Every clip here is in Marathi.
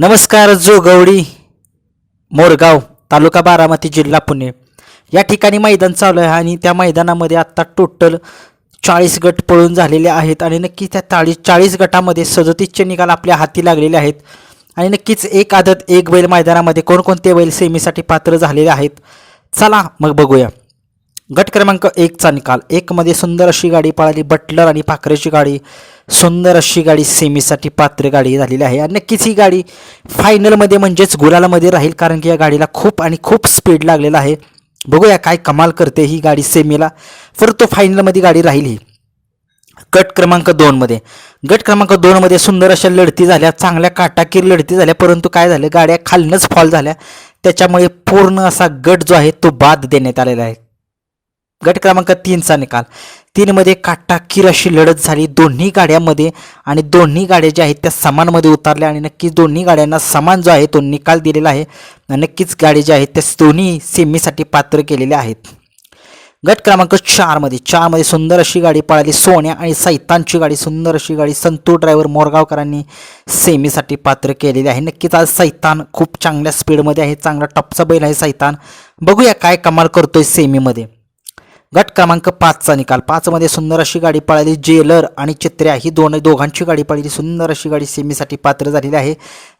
नमस्कार जोगवडी मोरगाव तालुका बारामती जिल्हा पुणे. या ठिकाणी मैदान चालू आहे आणि त्या मैदानामध्ये आत्ता टोटल चाळीस गट पळून झालेले आहेत आणि नक्की त्या चाळीस चाळीस गटामध्ये सदतीसचे निकाल आपल्या हाती लागलेले आहेत. आणि नक्कीच एक आदत एक बैल मैदानामध्ये कोणकोणते बैल सेमीसाठी पात्र झालेले आहेत? चला मग बघूया. गट क्रमांक एकचा निकाल. एकमध्ये सुंदर अशी गाडी पळाली बटलर आणि पाखरेची गाडी. सुंदर अशी गाडी सेमीसाठी पात्र गाडी झालेली आहे. आणि नक्कीच ही गाडी फायनलमध्ये म्हणजेच गुलालामध्ये राहील कारण की या गाडीला खूप आणि खूप स्पीड लागलेला आहे. बघूया काय कमाल करते ही गाडी सेमीला. परंतु फायनलमध्ये गाडी राहील ही. गट क्रमांक दोनमध्ये. गट क्रमांक दोनमध्ये सुंदर अशा लढती झाल्या चांगल्या काटाकीर लढती झाल्या परंतु काय झालं गाड्या खालनंच फॉल झाल्या. त्याच्यामुळे पूर्ण असा गट जो आहे तो बाद देण्यात आलेला आहे. गट क्रमांक तीनचा निकाल. तीनमध्ये काटाकीर अशी लढत झाली. दोन्ही गाड्यांमध्ये आणि दोन्ही गाड्या ज्या आहेत त्या समानमध्ये उतरल्या आणि नक्कीच दोन्ही गाड्यांना समान जो आहे तो निकाल दिलेला आहे. नक्कीच गाडी ज्या आहेत त्या दोन्ही सेमीसाठी पात्र केलेल्या आहेत. गट क्रमांक चारमध्ये. चारमध्ये सुंदर अशी गाडी पळाली. सोन्या आणि सैतानची गाडी सुंदर अशी गाडी संतू ड्रायव्हर मोरगावकरांनी सेमीसाठी पात्र केलेली आहे. नक्कीच आज सैतान खूप चांगल्या स्पीडमध्ये आहे. चांगला टपचा बैल आहे सैतान. बघूया काय कमाल करतोय सेमीमध्ये. गट क्रमांक पाचचा निकाल. पाचमध्ये सुंदर अशी गाडी पळाली. जेलर आणि चित्र्या ही दोन दोघांची गाडी पळाली. सुंदर अशी गाडी सेमीसाठी पात्र झालेली आहे.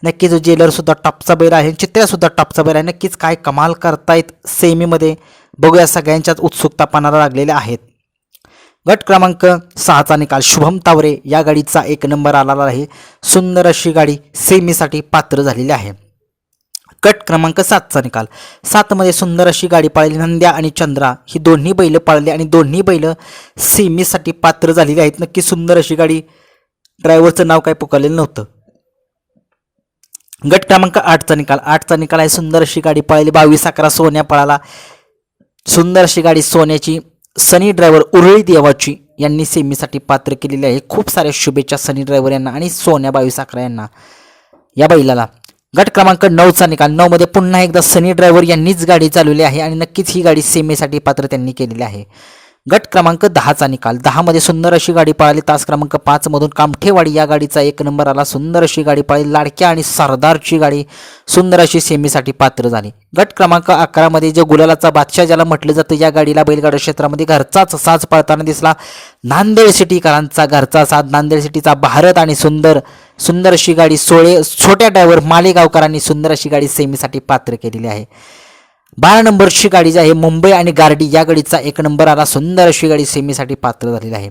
नक्कीच जेलरसुद्धा टॉपचा बैल आहे चित्र्यासुद्धा टॉपचा बैल आहे. नक्कीच काय कमाल करतायत सेमीमध्ये. बघूया सगळ्यांच्याच उत्सुकतापणाला लागलेल्या आहेत. गट क्रमांक सहाचा निकाल. शुभम तावरे या गाडीचा एक नंबर आलेला आहे. सुंदर अशी गाडी सेमीसाठी पात्र झालेली आहे. गट क्रमांक सातचा निकाल. सातमध्ये सुंदर अशी गाडी पाळली नंद्या आणि चंद्रा. ही दोन्ही बैलं पाळली आणि दोन्ही बैलं सेमीसाठी पात्र झालेली आहेत. नक्की सुंदर अशी गाडी ड्रायव्हरचं नाव काय पुकारलेलं नव्हतं. गट क्रमांक आठचा निकाल. आठचा निकाल आहे सुंदर अशी गाडी पळाली. बावीस अकरा सोन्या पळाला. सुंदर अशी गाडी सोन्याची सनी ड्रायव्हर उरळी देवाची यांनी सेमीसाठी पात्र केलेली आहे. खूप साऱ्या शुभेच्छा सनी ड्रायव्हर यांना आणि सोन्या बावीस अकरा यांना या बैलाला. गट क्रमांक नऊचा निकाल. नऊमध्ये पुन्हा एकदा सनी ड्रायव्हर यांनीच गाडी चालवली आहे आणि नक्कीच ही गाडी सीमेसाठी पात्र त्यांनी केलेली आहे. गट क्रमांक दहाचा निकाल. दहामध्ये सुंदर अशी गाडी पळाली. तास क्रमांक पाचमधून कामठेवाडी या गाडीचा एक नंबर आला. सुंदर अशी गाडी पळाली. लाडक्या आणि सरदारची गाडी सुंदर अशी सेमीसाठी पात्र झाली. गट क्रमांक अकरामध्ये जे गुलालाचा बादशाह ज्याला म्हटलं जातं या गाडीला बैलगाडा क्षेत्रामध्ये घरचाच साज पळताना दिसला. नांदेड सिटीकरांचा घरचा साज. नांदेड सिटीचा भारत आणि सुंदर सुंदर अशी गाडी सोळे छोट्या ड्रायव्हर मालेगावकरांनी सुंदर अशी गाडी सेमीसाठी पात्र केलेली आहे. बारा नंबरची गाडी जी आहे. मुंबई आणि गार्डी या गाडीचा एक नंबर आला. सुंदर अशी गाडी सेमीसाठी पात्र झालेली आहे.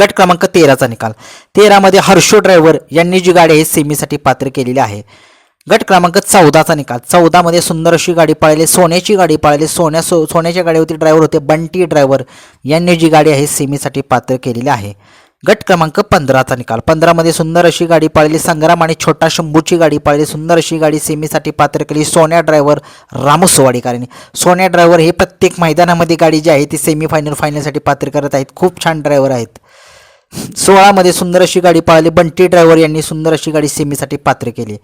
गट क्रमांक तेराचा निकाल. तेरामध्ये हर्षो ड्रायव्हर यांनी जी गाडी आहे सेमीसाठी पात्र केलेली आहे. गट क्रमांक चौदाचा निकाल. चौदामध्ये सुंदर अशी गाडी पळाली. सोन्याची गाडी पळाली. सोन्या सो सोन्याच्या गाडीवरती ड्रायव्हर होते. बंटी ड्रायव्हर यांनी जी गाडी आहे सेमीसाठी पात्र केलेली आहे. गट क्रमांक पंधराचा निकाल. पंधरामध्ये सुंदर अशी गाडी पाळली. संग्राम आणि छोटा शंभूची गाडी पाळली. सुंदर अशी गाडी सेमीसाठी पात्र केली. सोन्या ड्रायव्हर रामसवाडीकरांनी सोन्या ड्रायव्हर हे प्रत्येक मैदानामध्ये गाडी जी आहे ती सेमी फायनल फायनलसाठी पात्र करत आहेत. खूप छान ड्रायव्हर आहेत. सोळामध्ये सुंदर अशी गाडी पाळली. बंटी ड्रायव्हर यांनी सुंदर अशी गाडी सेमीसाठी पात्र केली.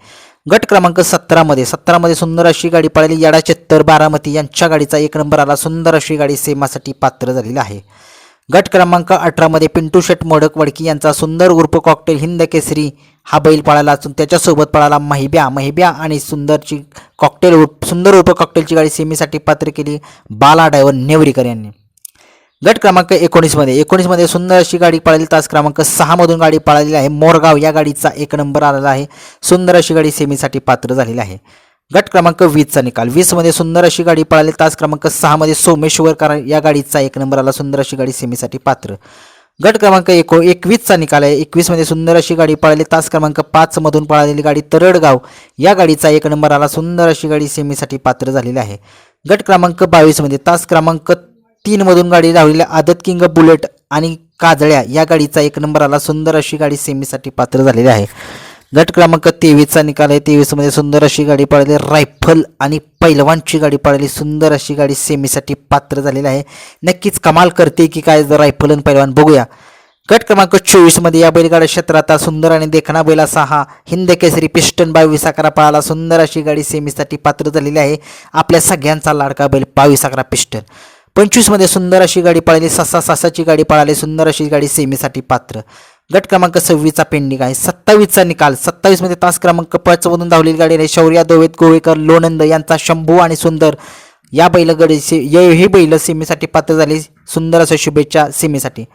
गट क्रमांक सतरामध्ये. सतरामध्ये सुंदर अशी गाडी पाळली. याडा चत्तर बारामती यांच्या गाडीचा एक नंबर आला. सुंदर अशी गाडी सेमासाठी पात्र झालेला आहे. गट क्रमांक अठरामध्ये पिंटू शेट मोडक वडकी यांचा सुंदर उर्फ कॉकटेल हिंद केसरी हा बैल पळाला असून त्याच्यासोबत पळाला महिब्या. महिब्या आणि सुंदरची कॉकटेल उर्फ सुंदर उर्फ कॉकटेलची गाडी सेमीसाठी पात्र केली बाला ड्रायव्हर नेवरीकर यांनी. गट क्रमांक एकोणीसमध्ये एकोणीसमध्ये सुंदर अशी गाडी पळाली. तास क्रमांक सहामधून गाडी पळालेली आहे. मोरगाव या गाडीचा एक नंबर आलेला आहे. सुंदर अशी गाडी सेमीसाठी पात्र झालेली आहे. गट क्रमांक वीसचा निकाल. वीसमध्ये सुंदर अशी गाडी पळाली. तास क्रमांक सहामध्ये सोमेश्वरकर या गाडीचा एक नंबर आला. सुंदर अशी गाडी सेमीसाठी पात्र. गट क्रमांक एको एकवीसचा निकाल आहे. एकवीसमध्ये सुंदर अशी गाडी पळाली. तास क्रमांक पाचमधून पळालेली गाडी तरडगाव या गाडीचा एक नंबर आला. सुंदर अशी गाडी सेमीसाठी पात्र झालेली आहे. गट क्रमांक बावीसमध्ये तास क्रमांक तीनमधून गाडी धावलेल्या आदत किंग बुलेट आणि काजळ्या या गाडीचा एक नंबर आला. सुंदर अशी गाडी सेमीसाठी पात्र झालेली आहे. गट क्रमांक तेवीसचा निकाल आहे. तेवीसमध्ये सुंदर अशी गाडी पळाली. रायफल आणि पैलवानची गाडी पळाली. सुंदर अशी गाडी सेमीसाठी पात्र झालेली आहे. नक्कीच कमाल करते की काय रायफल आणि पैलवान बघूया. गट क्रमांक चोवीसमध्ये या बैलगाडा क्षेत्रात सुंदर आणि देखणा बैल असा हा हिंद केसरी पिस्टन बावीस अकरा पळाला. सुंदर अशी गाडी सेमीसाठी पात्र झालेली आहे. आपल्या सगळ्यांचा लाडका बैल बावीस अकरा पिस्टन. पंचवीसमध्ये सुंदर अशी गाडी पळाली. ससा सासाची गाडी पळाली. सुंदर अशी गाडी सेमीसाठी पात्र. गट क्रमांक सव्वीसचा पेंडिंग आहे. सत्तावीसचा निकाल. सत्तावीसमध्ये तास क्रमांक पाचमधून धावलेली गाडी आहे. शौर्या दोवेत गोवेकर लोणंद यांचा शंभू आणि सुंदर. या बैलगाडी से य- बैल सीमेसाठी पात्र झाली. सुंदर असं शुभेच्छा सीमेसाठी.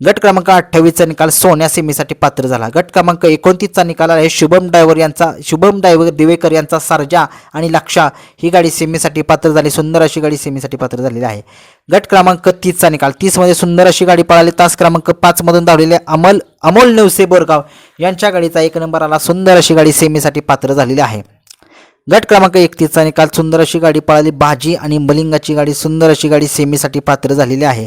गट क्रमांक अठ्ठावीसचा निकाल सोन्या सेमीसाठी पात्र झाला. गट क्रमांक एकोणतीसचा निकाल आहे शुभम डायवर यांचा शुभम डायवर दिवेकर यांचा सारजा आणि लक्षा ही गाडी सेमीसाठी पात्र झाली. सुंदर अशी गाडी सेमीसाठी पात्र झालेली आहे. गट क्रमांक तीसचा निकाल. तीसमध्ये सुंदर अशी गाडी पळाली. तास क्रमांक पाचमधून धावलेले अमल अमोल नेवसे बोरगाव यांच्या गाडीचा एक नंबर आला. सुंदर अशी गाडी सेमीसाठी पात्र झालेली आहे. गट क्रमांक एकतीसचा निकाल सुंदर अशी गाडी पळाली. भाजी आणि मलिंगाची गाडी सुंदर अशी गाडी सेमीसाठी पात्र झालेली आहे.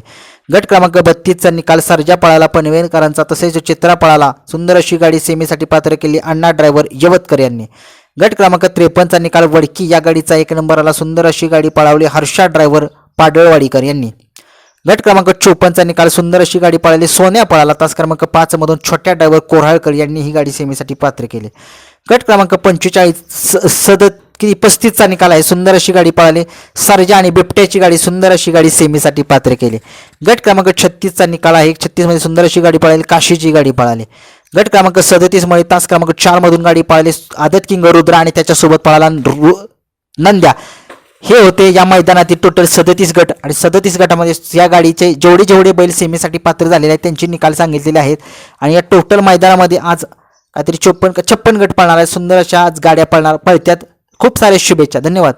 गट क्रमांक बत्तीसचा निकाल सर्जा पळाला पनवेलकरांचा तसेच चित्रा पळाला. सुंदर अशी गाडी सेमीसाठी पात्र केली अण्णा ड्रायव्हर यवतकर यांनी. गट क्रमांक त्रेपन्नचा निकाल वडकी या गाडीचा एक नंबर आला सुंदर अशी गाडी पळावली हर्षा ड्रायव्हर पाडळवाडीकर यांनी. गट क्रमांक चोपन्नचा निकाल सुंदर अशी गाडी पळाली सोन्या पळाला. तास क्रमांक पाच मधून छोट्या ड्रायव्हर कोराळकर यांनी ही गाडी सेमीसाठी पात्र केली. गट क्रमांक पंचेचाळीस स- सद किती? पस्तीसचा निकाल आहे. सुंदर अशी गाडी पळाली. सरजा आणि बिबट्याची गाडी सुंदर अशी गाडी सेमीसाठी पात्र केली. गट क्रमांक छत्तीसचा निकाल आहे. छत्तीसमध्ये सुंदर अशी गाडी पळाली. काशीची गाडी पळाली. गट क्रमांक सदतीसमध्ये तास क्रमांक चारमधून गाडी पळाली. आदत किंग रुद्र आणि त्याच्यासोबत पळाला नंद्या. हे होते या मैदानातील टोटल सदतीस गट. आणि सदतीस गटामध्ये या गाडीचे जेवढे जेवढे बैल सेमीसाठी पात्र झालेले आहेत त्यांचे निकाल सांगितलेले आहेत. आणि या टोटल मैदानामध्ये आज काहीतरी चोपन्न छप्पन गट पळणार आहे सुंदर अशा आज गाड्या पळणार पळत्यात. खूप साऱ्या शुभेच्छा धन्यवाद.